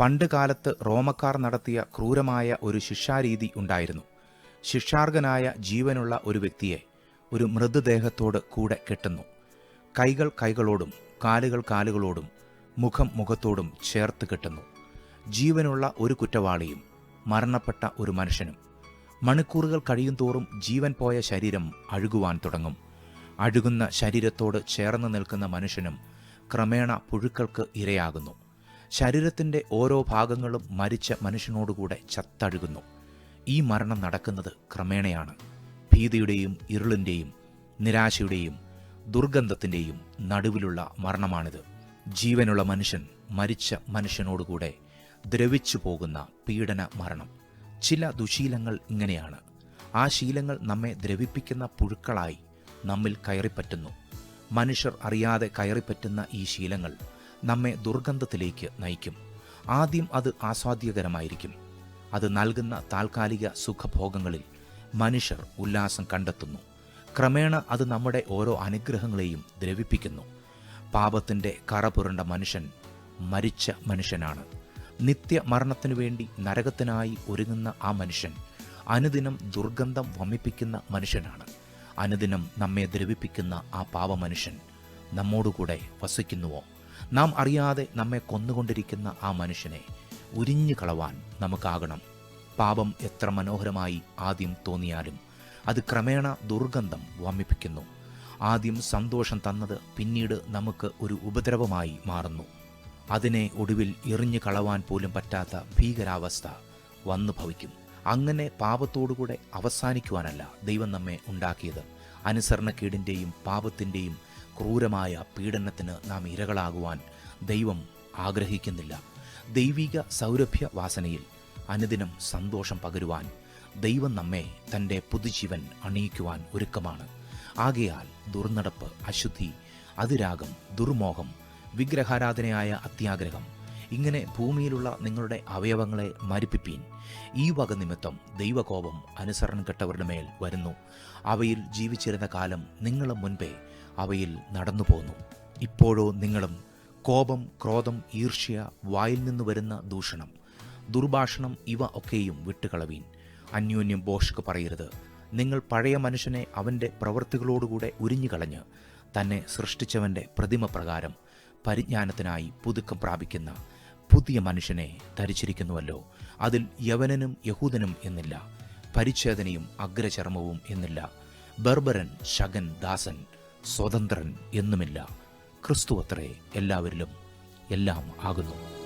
പണ്ട് കാലത്ത് റോമക്കാർ നടത്തിയ ക്രൂരമായ ഒരു ശിക്ഷാരീതി ഉണ്ടായിരുന്നു. ശിക്ഷാർഹനായ ജീവനുള്ള ഒരു വ്യക്തിയെ ഒരു മൃതദേഹത്തോട് കൂടെ കെട്ടുന്നു. കൈകൾ കൈകളോടും കാലുകൾ കാലുകളോടും മുഖം മുഖത്തോടും ചേർത്ത് കെട്ടുന്നു. ജീവനുള്ള ഒരു കുറ്റവാളിയും മരണപ്പെട്ട ഒരു മനുഷ്യനും. മണിക്കൂറുകൾ കഴിയും തോറും ജീവൻ പോയ ശരീരം അഴുകുവാൻ തുടങ്ങും. അഴുകുന്ന ശരീരത്തോട് ചേർന്ന് നിൽക്കുന്ന മനുഷ്യനും ക്രമേണ പുഴുക്കൾക്ക് ഇരയാകുന്നു. ശരീരത്തിന്റെ ഓരോ ഭാഗങ്ങളും മരിച്ച മനുഷ്യനോടുകൂടെ ചത്തഴുകുന്നു. ഈ മരണം നടക്കുന്നത് ക്രമേണയാണ്. ഭീതിയുടെയും ഇരുളിന്റെയും നിരാശയുടെയും ദുർഗന്ധത്തിന്റെയും നടുവിലുള്ള മരണമാണിത്. ജീവനുള്ള മനുഷ്യൻ മരിച്ച മനുഷ്യനോടുകൂടെ ദ്രവിച്ചു പോകുന്ന പീഡന മരണം. ചില ദുശീലങ്ങൾ ഇങ്ങനെയാണ്. ആ ശീലങ്ങൾ നമ്മെ ദ്രവിപ്പിക്കുന്ന പുഴുക്കളായി നമ്മിൽ കയറിപ്പറ്റുന്നു. മനുഷ്യർ അറിയാതെ കയറിപ്പറ്റുന്ന ഈ ശീലങ്ങൾ നമ്മെ ദുർഗന്ധത്തിലേക്ക് നയിക്കും. ആദ്യം അത് ആസ്വാദ്യകരമായിരിക്കും. അത് നൽകുന്ന താൽക്കാലിക സുഖഭോഗങ്ങളിൽ മനുഷ്യർ ഉല്ലാസം കണ്ടെത്തുന്നു. ക്രമേണ അത് നമ്മുടെ ഓരോ അനുഗ്രഹങ്ങളെയും ദ്രവിപ്പിക്കുന്നു. പാപത്തിന്റെ കറപുരണ്ട മനുഷ്യൻ മരിച്ച മനുഷ്യനാണ്. നിത്യ മരണത്തിനു വേണ്ടി നരകത്തിനായി ഒരുങ്ങുന്ന ആ മനുഷ്യൻ അനുദിനം ദുർഗന്ധം വമിപ്പിക്കുന്ന മനുഷ്യനാണ്. അനുദിനം നമ്മെ ദ്രവിപ്പിക്കുന്ന ആ പാപമനുഷ്യൻ നമ്മോടുകൂടെ വസിക്കുന്നുവോ? നാം അറിയാതെ നമ്മെ കൊന്നുകൊണ്ടിരിക്കുന്ന ആ മനുഷ്യനെ ഉരിഞ്ഞു കളവാൻ നമുക്കാകണം. പാപം എത്ര മനോഹരമായി ആദ്യം തോന്നിയാലും അത് ക്രമേണ ദുർഗന്ധം വമിപ്പിക്കുന്നു ആദ്യം സന്തോഷം തന്നത് പിന്നീട് നമുക്ക് ഒരു ഉപദ്രവമായി മാറുന്നു. അതിനെ ഒടുവിൽ എറിഞ്ഞു കളവാൻ പോലും പറ്റാത്ത ഭീകരാവസ്ഥ വന്നു ഭവിക്കും. അങ്ങനെ പാപത്തോടുകൂടെ അവസാനിക്കുവാനല്ല ദൈവം നമ്മെ ഉണ്ടാക്കിയത്. അനുസരണക്കേടിന്റെയും പാപത്തിന്റെയും ക്രൂരമായ പീഡനത്തിന് നാം ഇരകളാകുവാൻ ദൈവം ആഗ്രഹിക്കുന്നില്ല. ദൈവിക സൗരഭ്യ വാസനയിൽ അനുദിനം സന്തോഷം പകരുവാൻ ദൈവം നമ്മെ തന്റെ പുതുജീവൻ അണിയിക്കുവാൻ ഒരുക്കമാണ്. ആകയാൽ ദുർനടപ്പ് അശുദ്ധി അതിരാഗം ദുർമോഹം വിഗ്രഹാരാധനയായ അത്യാഗ്രഹം ഇങ്ങനെ ഭൂമിയിലുള്ള നിങ്ങളുടെ അവയവങ്ങളെ മരിപ്പിപ്പീൻ. ഈ വക നിമിത്തം ദൈവകോപം അനുസരണം കെട്ടവരുടെ മേൽ വരുന്നു. അവയിൽ ജീവിച്ചിരുന്ന കാലം നിങ്ങളും മുൻപേ അവയിൽ നടന്നു പോന്നു. ഇപ്പോഴോ നിങ്ങളും കോപം ക്രോധം ഈർഷ്യ വായിൽ നിന്ന് വരുന്ന ദൂഷണം ദുർഭാഷണം ഇവ ഒക്കെയും വിട്ടുകളവീൻ. അന്യോന്യം ബോഷ്ക്ക് പറയരുത്. നിങ്ങൾ പഴയ മനുഷ്യനെ അവന്റെ പ്രവൃത്തികളോടുകൂടെ ഉരിഞ്ഞുകളഞ്ഞ് തന്നെ സൃഷ്ടിച്ചവന്റെ പ്രതിമ പ്രകാരം പരിജ്ഞാനത്തിനായി പുതുക്കം പ്രാപിക്കുന്ന പുതിയ മനുഷ്യനെ ധരിച്ചിരിക്കുന്നുവല്ലോ. അതിൽ യവനനും യഹൂദനും എന്നില്ല. പരിച്ഛേദനയും അഗ്രചർമ്മവും എന്നില്ല. ബർബരൻ ശകൻ ദാസൻ സ്വതന്ത്രൻ എന്നുമില്ല. ക്രിസ്തുവത്രേ എല്ലാവരിലും എല്ലാം ആകുന്നു.